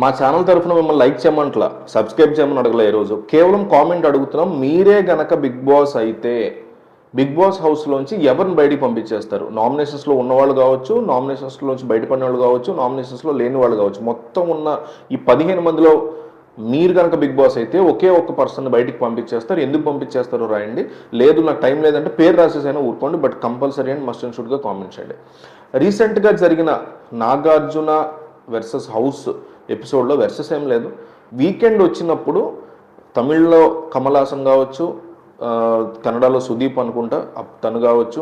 మా ఛానల్ తరఫున మిమ్మల్ని లైక్ చేయమంటలా సబ్స్క్రైబ్ చేయమని అడగలే ఈరోజు కేవలం కామెంట్ అడుగుతున్నాం మీరే గనక బిగ్ బాస్ అయితే బిగ్ బాస్ హౌస్లోంచి ఎవరిని బయటికి పంపించేస్తారు? నామినేషన్స్లో ఉన్నవాళ్ళు కావచ్చు నామినేషన్స్లోంచి బయటపడిన వాళ్ళు కావచ్చు నామినేషన్స్లో లేని వాళ్ళు కావచ్చు. మొత్తం ఉన్న ఈ పదిహేను మందిలో మీరు కనుక బిగ్ బాస్ అయితే ఒకే ఒక్క పర్సన్ బయటికి పంపించేస్తారు. ఎందుకు పంపించేస్తారో రాయండి. లేదు నాకు టైం లేదంటే పేరు రాసేసైనా ఊరుకోండి but compulsory and must and షుడ్గా comment చేయండి. రీసెంట్గా జరిగిన నాగార్జున వెర్సెస్ హౌస్ ఎపిసోడ్లో వెర్సెస్ ఏం లేదు. వీకెండ్ వచ్చినప్పుడు తమిళ్ళో కమల్ హాసన్ కావచ్చు కన్నడలో సుదీప్ అనుకుంటా తను కావచ్చు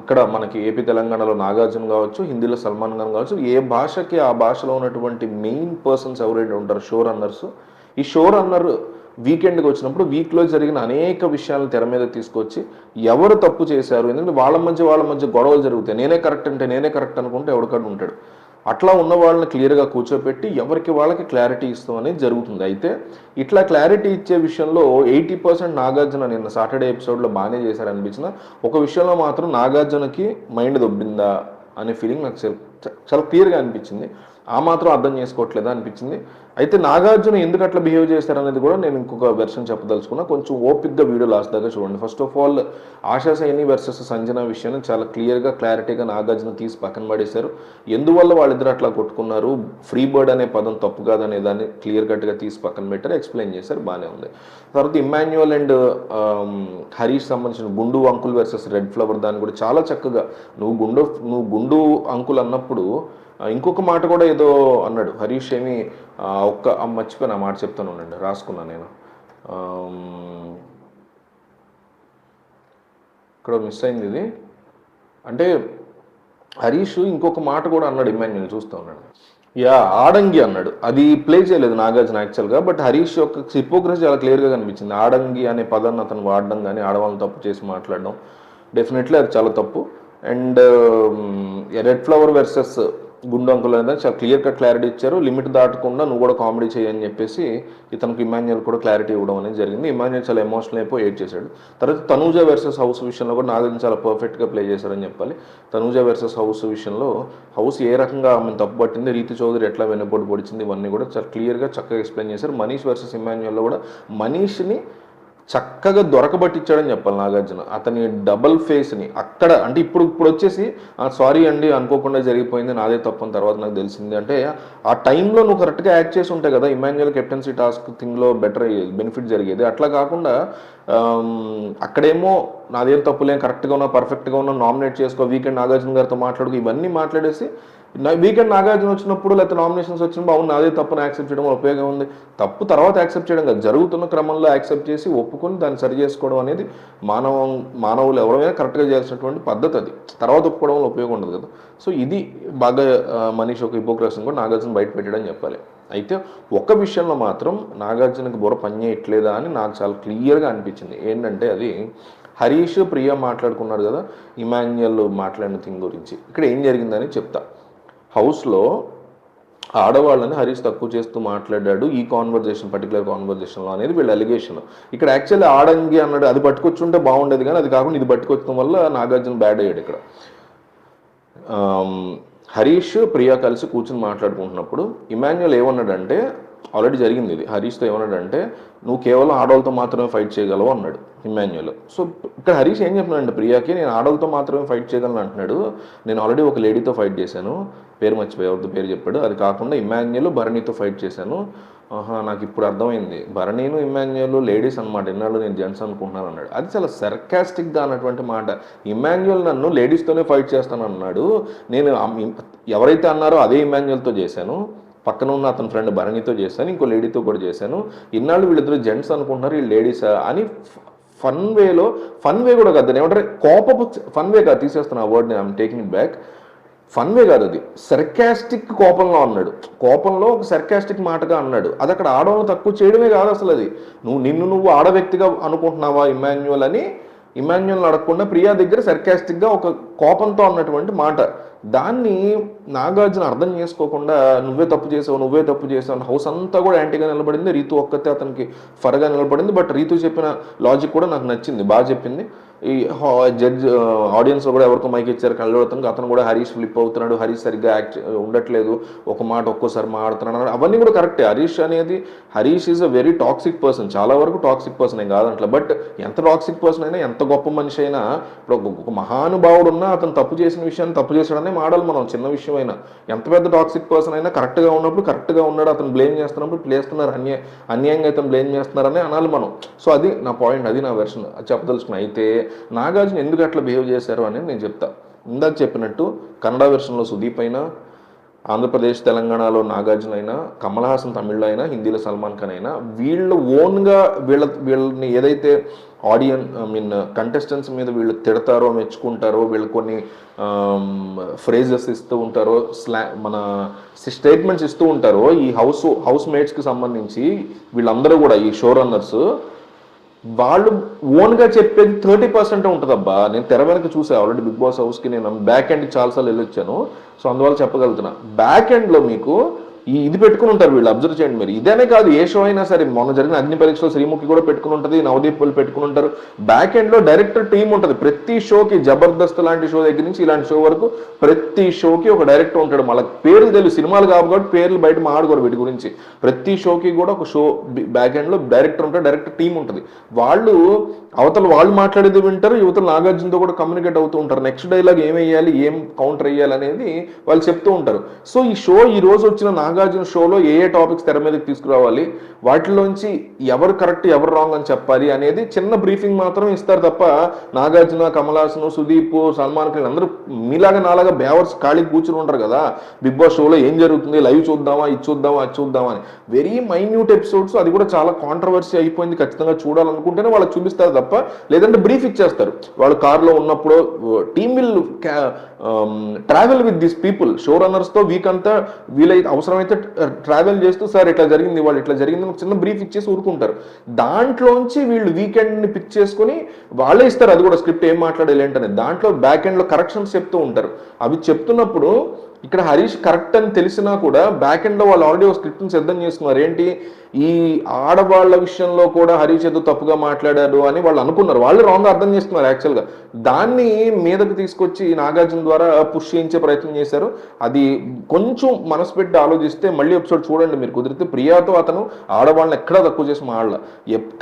ఇక్కడ మనకి ఏపీ తెలంగాణలో నాగార్జున కావచ్చు హిందీలో సల్మాన్ ఖాన్ కావచ్చు ఏ భాషకి ఆ భాషలో ఉన్నటువంటి మెయిన్ పర్సన్స్ ఎవరైతే ఉంటారు షో రన్నర్స్ ఈ షో రన్నర్ వీకెండ్కి వచ్చినప్పుడు వీక్లో జరిగిన అనేక విషయాలను తెర మీద తీసుకొచ్చి ఎవరు తప్పు చేశారు? ఎందుకంటే వాళ్ళ మధ్య వాళ్ళ మధ్య గొడవలు జరుగుతాయి. నేనే కరెక్ట్ అంటే నేనే కరెక్ట్ అనుకుంటే ఎవడికాడు ఉంటాడు. అట్లా ఉన్న వాళ్ళని క్లియర్గా కూర్చోపెట్టి ఎవరికి వాళ్ళకి క్లారిటీ ఇస్తాం అనేది జరుగుతుంది. అయితే ఇట్లా క్లారిటీ ఇచ్చే విషయంలో ఎయిటీ పర్సెంట్ నాగార్జున నిన్న సాటర్డే ఎపిసోడ్లో బాగానే చేశారు అనిపించిన ఒక విషయంలో మాత్రం నాగార్జునకి మైండ్ దొబ్బిందా అనే ఫీలింగ్ నాకు చాలా క్లియర్గా అనిపించింది. ఆ మాత్రం అర్థం చేసుకోవట్లేదా అనిపించింది. అయితే నాగార్జున ఎందుకు అట్లా బిహేవ్ చేశారనేది కూడా నేను ఇంకొక వెర్షన్ చెప్పదలుచుకున్నా. కొంచెం ఓపిక్గా వీడియో లాస్ట్ దాకా చూడండి. First of all Asha Saini versus Sanjana విషయాన్ని చాలా క్లియర్గా క్లారిటీగా నాగార్జున తీసి పక్కన పడేశారు. ఎందువల్ల వాళ్ళిద్దరు అట్లా కొట్టుకున్నారు? ఫ్రీ బర్డ్ అనే పదం తప్పు కాదనే దాన్ని క్లియర్ కట్గా తీసి పక్కన పెట్టారు. ఎక్స్ప్లెయిన్ చేశారు. బాగానే ఉంది. తర్వాత ఇమాన్యువల్ అండ్ హరీష్ సంబంధించిన గుండు అంకుల్ వర్సెస్ రెడ్ ఫ్లవర్ దాన్ని కూడా చాలా చక్కగా నువ్వు గుండు నువ్వు గుండు అంకుల్ అన్నప్పుడు ఇంకొక మాట కూడా ఏదో అన్నాడు. హరీష్ ఏమి ఒక్క మర్చిపోయిన ఆ మాట చెప్తాను ఉండండి రాసుకున్నాను నేను. ఇక్కడ మిస్ అయింది ఇది. అంటే హరీష్ ఇంకొక మాట కూడా అన్నాడు ఇమాన్యుల్ చూస్తూ ఉన్నాడు యా ఆడంగి అన్నాడు. అది ప్లే చేయలేదు నాగార్జున యాక్చువల్గా బట్ హరీష్ యొక్క హిపోక్రసీ చాలా క్లియర్గా కనిపించింది. ఆడంగి అనే పదాన్ని అతను వాడడం కానీ ఆడవాళ్ళని తప్పు చేసి మాట్లాడడం డెఫినెట్లీ అది చాలా తప్పు. అండ్ రెడ్ ఫ్లవర్ వెర్సెస్ గుండు అంకుల్ అనేది చాలా క్లియర్ కట్ క్లారిటీ ఇచ్చారు. లిమిట్ దాటకుండా నువ్వు కూడా కామెడీ చేయని చెప్పేసి ఇతనికి ఇమాన్యుయల్ కూడా క్లారిటీ ఇవ్వడం అనేది జరిగింది. ఇమాన్యుయల్ చాలా ఎమోషనల్ అయిపోయి ఎయిడ్ చేశాడు. తర్వాత తనూజ వర్సెస్ హౌస్ విషయంలో కూడా నాగార్జున చాలా పర్ఫెక్ట్గా ప్లే చేశారని చెప్పాలి. తనూజ వర్సెస్ హౌస్ విషయంలో హౌస్ ఏ రకంగా ఆమె తప్పు పట్టింది రీతి చౌదరి ఎట్లా వెన్నపోటు పొడిచింది ఇవన్నీ కూడా చాలా క్లియర్గా చక్కగా ఎక్స్ప్లెయిన్ చేశారు. మనీష్ వర్సెస్ ఇమాన్యుయల్లో కూడా మనీష్ని చక్కగా దొరకబట్టించాడని చెప్పాలి నాగార్జున. అతని డబల్ ఫేస్ని అక్కడ అంటే ఇప్పుడు ఇప్పుడు వచ్చేసి సారీ అండి అనుకోకుండా జరిగిపోయింది నాదే తప్పని తర్వాత నాకు తెలిసింది. అంటే ఆ టైంలో నువ్వు కరెక్ట్గా యాక్ట్ చేసి ఉంటాయి కదా ఇమాన్యుయల్ కెప్టెన్సీ టాస్క్ థింగ్లో బెటర్ బెనిఫిట్ జరిగేది. అట్లా కాకుండా అక్కడేమో నాదేం తప్పులేం కరెక్ట్గా ఉన్నా పర్ఫెక్ట్గా ఉన్నా నామినేట్ చేసుకో వీకెండ్ నాగార్జున గారితో మాట్లాడుకో ఇవన్నీ మాట్లాడేసి వీకెండ్ నాగార్జున వచ్చినప్పుడు లేకపోతే నామినేషన్స్ వచ్చినప్పుడు అవును నాదే తప్పును యాక్సెప్ట్ చేయడం ఉపయోగం ఉంది. తప్పు తర్వాత యాక్సెప్ట్ చేయడం కాదు. జరుగుతున్న క్రమంలో యాక్సెప్ట్ చేసి ఒప్పుకొని దాన్ని సరి చేసుకోవడం అనేది మానవ మానవులు ఎవరైనా కరెక్ట్గా చేయాల్సినటువంటి పద్ధతి అది. తర్వాత ఒప్పుకోవడం వల్ల ఉపయోగం ఉండదు కదా. సో ఇది బాగా మనిషి మనీష్ ఒక హిపోక్రసీని కూడా నాగార్జున బయట పెట్టడం చెప్పాలి. అయితే ఒక విషయంలో మాత్రం నాగార్జునకి బుర్ర పనిచేయట్లేదా అని నాకు చాలా క్లియర్గా అనిపించింది. ఏంటంటే అది హరీష్ ప్రియ మాట్లాడుకున్నాడు కదా ఇమాన్యుయల్ మాట్లాడిన థింగ్ గురించి. ఇక్కడ ఏం జరిగిందని చెప్తా. హౌస్లో ఆడవాళ్ళని హరీష్ తక్కువ చేస్తూ మాట్లాడాడు. ఈ కాన్వర్జేషన్ పర్టికులర్ కాన్వర్జేషన్లో అనేది వీళ్ళ అలిగేషన్ ఇక్కడ యాక్చువల్లీ ఆడంగి అన్నాడు అది పట్టుకొచ్చుంటే బాగుండేది కానీ అది కాకుండా ఇది పట్టుకొచ్చడం వల్ల నాగార్జున బ్యాడ్ అయ్యాడు ఇక్కడ. హరీష్ ప్రియా కలిసి కూర్చుని మాట్లాడుకుంటున్నప్పుడు ఇమాన్యుల్ ఏమన్నాడంటే ఆల్రెడీ జరిగింది ఇది. హరీష్తో ఏమన్నాడంటే నువ్వు కేవలం ఆడవాళ్ళతో మాత్రమే ఫైట్ చేయగలవు? అన్నాడు హిమాన్యుల్ సో ఇక్కడ హరీష్ ఏం చెప్తున్నాడంటే ప్రియాకి నేను ఆడవాళ్ళతో మాత్రమే ఫైట్ చేయగలను అంటున్నాడు. నేను ఆల్రెడీ ఒక లేడీతో ఫైట్ చేశాను. పేరు మర్చిపోయి ఎవరితో పేరు చెప్పాడు. అది కాకుండా ఇమాన్యుల్ భరణితో ఫైట్ చేశాను. ఆహా నాకు ఇప్పుడు అర్థమైంది. భరణీను ఇమాన్యుల్ లేడీస్ అనమాట ఇన్నాళ్ళు నేను జెంట్స్ అనుకుంటున్నాను అన్నాడు. అది చాలా సర్కాస్టిక్గా అన్నటువంటి మాట. ఇమాన్యుల్ నన్ను లేడీస్తోనే ఫైట్ చేస్తాను అన్నాడు నేను ఎవరైతే అన్నారో అదే ఇమాన్యుల్తో చేశాను. పక్కన ఉన్న అతని ఫ్రెండ్ భరణితో చేశాను ఇంకో లేడీతో కూడా చేశాను. ఇన్నాళ్ళు వీళ్ళిద్దరు జెంట్స్ అనుకుంటున్నారు వీళ్ళు లేడీసా అని ఫన్ వేలో ఫన్ వే కూడా కాదు ఏమంటారు కోపపు ఫన్ వే కాదు తీసేస్తాను ఆ వర్డ్ని I'm taking it back fun way కాదు అది. సర్కాస్టిక్ కోపంలో అన్నాడు కోపంలో ఒక సర్కాస్టిక్ మాటగా అన్నాడు. అది అక్కడ ఆడవాళ్ళు తక్కువ చేయడమే కాదు అసలు అది. నువ్వు నిన్ను నువ్వు ఆడ వ్యక్తిగా అనుకుంటున్నావా ఇమాన్యువల్ అని ఇమాన్యువల్ అడగకుండా ప్రియా దగ్గర సర్కాస్టిక్గా ఒక కోపంతో అన్నటువంటి మాట. దాన్ని నాగార్జున అర్థం చేసుకోకుండా నువ్వే తప్పు చేసావు నువ్వే తప్పు చేసావు హౌస్ అంతా కూడా యాంటీగా నిలబడింది. రీతు ఒక్కతే అతనికి ఫరగా నిలబడింది. బట్ రీతు చెప్పిన లాజిక్ కూడా నాకు నచ్చింది. బాగా చెప్పింది. ఈ జడ్జ్ ఆడియన్స్ కూడా ఎవరికో మైక్ ఇచ్చారు? కళ్ళు అతను కూడా హరీష్ ఫ్లిప్ అవుతున్నాడు. హరీష్ సరిగ్గా యాక్ట్ ఉండట్లేదు. ఒక మాట ఒక్కోసారి మాడుతున్నాడు అవన్నీ కూడా కరెక్టే హరీష్ అనేది Harish is a very toxic person చాలా వరకు టాక్సిక్ పర్సన్ ఏం కాదంట్లా బట్ ఎంత టాక్సిక్ పర్సన్ అయినా ఎంత గొప్ప మనిషి అయినా ఇప్పుడు ఒక- మహానుభావుడు ఉన్నా అతను తప్పు చేసిన విషయాన్ని తప్పు చేశాడనే మాడాలి మనం చిన్న విషయం అయినా. ఎంత పెద్ద టాక్సిక్ పర్సన్ అయినా కరెక్ట్గా ఉన్నప్పుడు కరెక్ట్గా ఉన్నాడు అతను బ్లేమ్ చేస్తున్నప్పుడు ప్లేస్తున్నారు అన్య అన్యాయంగా అతను బ్లేమ్ చేస్తున్నారని అనాలి మనం. సో అది నా పాయింట్ అది నా వెర్షన్ అది చెప్పదలుచుకున్నా అయితే నాగార్జున ఎందుకు అట్లా బిహేవ్ చేశారు అనేది నేను చెప్తా. ఇందాక చెప్పినట్టు కన్నడ వెర్షన్లో సుదీప్ అయినా ఆంధ్రప్రదేశ్ తెలంగాణలో నాగార్జున అయినా కమల్ హాసన్ తమిళ్ళో అయినా హిందీలో సల్మాన్ ఖాన్ అయినా వీళ్ళు ఓన్గా వీళ్ళ వీళ్ళని ఏదైతే ఆడియన్ ఐ మీన్ కంటెస్టెంట్స్ మీద వీళ్ళు తిడతారో మెచ్చుకుంటారో వీళ్ళు కొన్ని um, ఫ్రేజెస్ ఇస్తూ ఉంటారో స్లా మన స్టేట్మెంట్స్ ఇస్తూ ఉంటారో ఈ హౌస్ హౌస్ మేట్స్కి సంబంధించి వీళ్ళందరూ కూడా ఈ షో రన్నర్స్ వాళ్ళు ఓన్గా చెప్పేది థర్టీ పర్సెంట్ ఉంటుందబ్బా. నేను తెర వెనక చూసా ఆల్రెడీ బిగ్ బాస్ హౌస్కి నేను బ్యాక్ ఎండ్ చాలాసార్లు వెళ్ళొచ్చాను. సో అందువల్ల చెప్పగలుగుతున్నా. బ్యాక్ ఎండ్లో మీకు ఇది పెట్టుకుని ఉంటారు వీళ్ళు అబ్జర్వ్ చేయండి మీరు. ఇదేనే కాదు ఏ షో అయినా సరే మొన్న జరిగిన అగ్ని పరీక్షలో శ్రీముఖి కూడా పెట్టుకుని ఉంటుంది నవదీప్ వాళ్ళు పెట్టుకుని ఉంటారు. బ్యాక్ ఎండ్లో డైరెక్టర్ టీం ఉంటుంది. ప్రతి షోకి జబర్దస్త్ లాంటి షో దగ్గర నుంచి ఇలాంటి షో వరకు ప్రతి షోకి ఒక డైరెక్టర్ ఉంటాడు. మళ్ళీ పేర్లు తెలుసు సినిమాలు కాబట్టి పేర్లు బయట మాడకూడదు వీటి గురించి. ప్రతి షోకి కూడా ఒక షో బ్యాక్ ఎండ్లో డైరెక్టర్ ఉంటాడు డైరెక్టర్ టీం ఉంటుంది. వాళ్ళు అవతల వాళ్ళు మాట్లాడేది వింటారు యువతలు నాగార్జునతో కూడా కమ్యూనికేట్ అవుతూ ఉంటారు. నెక్స్ట్ డైలాగ్ ఏం వేయాలి ఏం కౌంటర్ వేయాలి అనేది వాళ్ళు చెప్తూ ఉంటారు. సో ఈ షో ఈ రోజు వచ్చిన నాగార్జున షోలో ఏ ఏ టాపిక్స్ తెర మీదకి తీసుకురావాలి వాటిలోంచి ఎవరు కరెక్ట్ ఎవరు రాంగ్ అని చెప్పాలి అనేది చిన్న బ్రీఫింగ్ మాత్రం ఇస్తారు తప్ప నాగార్జున కమల్ సుదీప్ సల్మాన్ ఖాన్ అందరూ మీలాగా నాలాగా బేవర్స్ ఖాళీకి కూర్చుని ఉంటారు కదా. బిగ్ బాస్ షోలో ఏం జరుగుతుంది లైవ్ చూద్దామా ఇది చూద్దామా అది చూద్దామా అని. వెరీ మైన్యూట్ ఎపిసోడ్స్ అది కూడా చాలా కాంట్రవర్సీ అయిపోయింది ఖచ్చితంగా చూడాలనుకుంటేనే వాళ్ళకి చూపిస్తారు తప్ప లేదంటే బ్రీఫ్ ఇచ్చేస్తారు. వాళ్ళు కారులో ఉన్నప్పుడు team will travel with this people show రన్నర్స్తో week అంతా వీలైతే అవసరమైతే ట్రావెల్ చేస్తూ సార్ ఇట్లా జరిగింది వాళ్ళు ఇట్లా జరిగింది ఒక చిన్న బ్రీఫ్ ఇచ్చేసి ఊరుకుంటారు. దాంట్లోంచి వీళ్ళు వీకెండ్ని పిక్ చేసుకొని వాళ్ళే ఇస్తారు అది కూడా స్క్రిప్ట్ ఏం మాట్లాడాలి ఏంటనే దాంట్లో బ్యాక్ ఎండ్లో కరెక్షన్స్ చెప్తూ ఉంటారు. అవి చెప్తున్నప్పుడు ఇక్కడ హరీష్ కరెక్ట్ అని తెలిసినా కూడా బ్యాక్ ఎండ్లో వాళ్ళు ఆల్రెడీ ఒక స్క్రిప్ట్ని సిద్ధం చేసుకున్నారు ఏంటి? ఈ ఆడవాళ్ళ విషయంలో కూడా హరీష్ ఏదో తప్పుగా మాట్లాడారు అని వాళ్ళు అనుకున్నారు. వాళ్ళు రాంగ్ అర్థం చేసుకున్నారు యాక్చువల్గా దాన్ని మీదకు తీసుకొచ్చి నాగార్జున ద్వారా పుష్ చేయించే ప్రయత్నం చేశారు. అది కొంచెం మనసు పెట్టి ఆలోచిస్తే మళ్ళీ ఎపిసోడ్ చూడండి మీరు కుదిరితే. ప్రియాతో అతను ఆడవాళ్ళని ఎక్కడా తక్కువ చేసి మాడల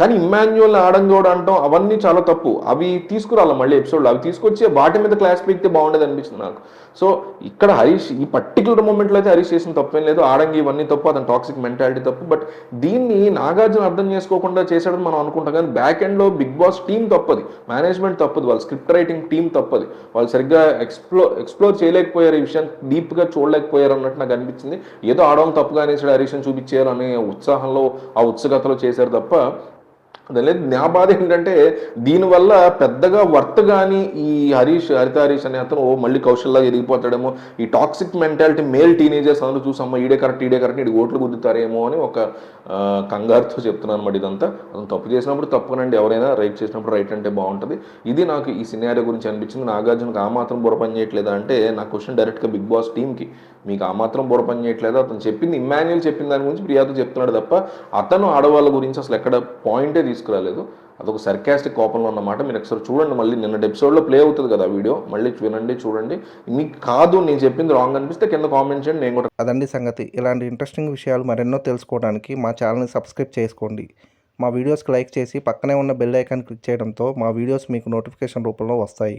కానీ ఇమాన్యువల్ ఆడంగోడు అంటాం అవన్నీ చాలా తప్పు. అవి తీసుకురాలి మళ్ళీ ఎపిసోడ్లో అవి తీసుకొచ్చి వాటి మీద క్లాస్ పీకితే బాగుండేది అనిపిస్తుంది నాకు. సో ఇక్కడ హరీష్ ఈ పర్టికులర్ మూమెంట్లో అయితే హరీష్ చేసిన తప్పేం లేదు. ఆడంగి ఇవన్నీ తప్పు అతను టాక్సిక్ మెంటాలిటీ తప్పు. బట్ దీన్ని నాగార్జున అర్థం చేసుకోకుండా చేశాడని మనం అనుకుంటాం. కానీ బ్యాక్ ఎండ్లో బిగ్ బాస్ టీం తప్పది. మేనేజ్మెంట్ తప్పదు. వాళ్ళ స్క్రిప్ట్ రైటింగ్ టీం తప్పది. వాళ్ళు సరిగ్గా ఎక్స్ప్లో ఎక్స్ప్లోర్ చేయలేకపోయారు ఈ విషయాన్ని డీప్గా చూడలేకపోయారు అన్నట్టు నాకు అనిపించింది. ఏదో ఆడడం తప్పుగా అనేసాడు హరీష్ని చూపించారు అనే ఉత్సాహంలో ఆ ఉత్సుకతలో చేశారు తప్ప లేదు నా బాధ ఏంటంటే దీనివల్ల పెద్దగా వర్త్ కానీ ఈ హరీష్ హరిత హరీష్ అనే అతను ఓ మళ్ళీ కౌశల్లా ఎదిగిపోతాడేమో. ఈ టాక్సిక్ మెంటాలిటీ మేల్ టీనేజర్స్ అందరూ చూసామా ఈడే కరెక్ట్ ఈడే కరెక్ట్ ఈడు ఓట్లు గుద్దుతారేమో అని ఒక కంగారుతో చెప్తున్నాను అనమాట ఇదంతా. అతను తప్పు చేసినప్పుడు తప్పునండి. ఎవరైనా రైట్ చేసినప్పుడు రైట్ అంటే బాగుంటుంది. ఇది నాకు ఈ సినారియో గురించి అనిపించింది. నాగార్జునకి ఆ మాత్రం బుర్ర పని చేయట్లేదా అంటే నా క్వశ్చన్ డైరెక్ట్గా బిగ్ బాస్ టీమ్కి. మీకు ఆ మాత్రం బుర్ర పని చేయట్లేదు? అతను చెప్పింది ఇమాన్యుల్ చెప్పిన దాని గురించి ప్రియాతో చెప్తున్నాడు తప్ప అతను ఆడవాళ్ళ గురించి అసలు ఎక్కడ పాయింటే తీసుకురాలేదు. అదొక సర్కాస్టిక్ కోపంలో ఉన్నమాట మీరు ఒకసారి చూడండి మళ్ళీ. నిన్నటి ఎపిసోడ్లో ప్లే అవుతుంది కదా వీడియో మళ్ళీ వినండి చూడండి. మీకు కాదు నేను చెప్పింది రాంగ్ అనిపిస్తే కింద కామెంట్ చేయండి. నేను కూడా అదండి సంగతి. ఇలాంటి ఇంట్రెస్టింగ్ విషయాలు మరెన్నో తెలుసుకోవడానికి మా ఛానల్ని సబ్స్క్రైబ్ చేసుకోండి. మా వీడియోస్కి లైక్ చేసి పక్కనే ఉన్న బెల్ ఐకాన్ క్లిక్ చేయడంతో మా వీడియోస్ మీకు నోటిఫికేషన్ రూపంలో వస్తాయి.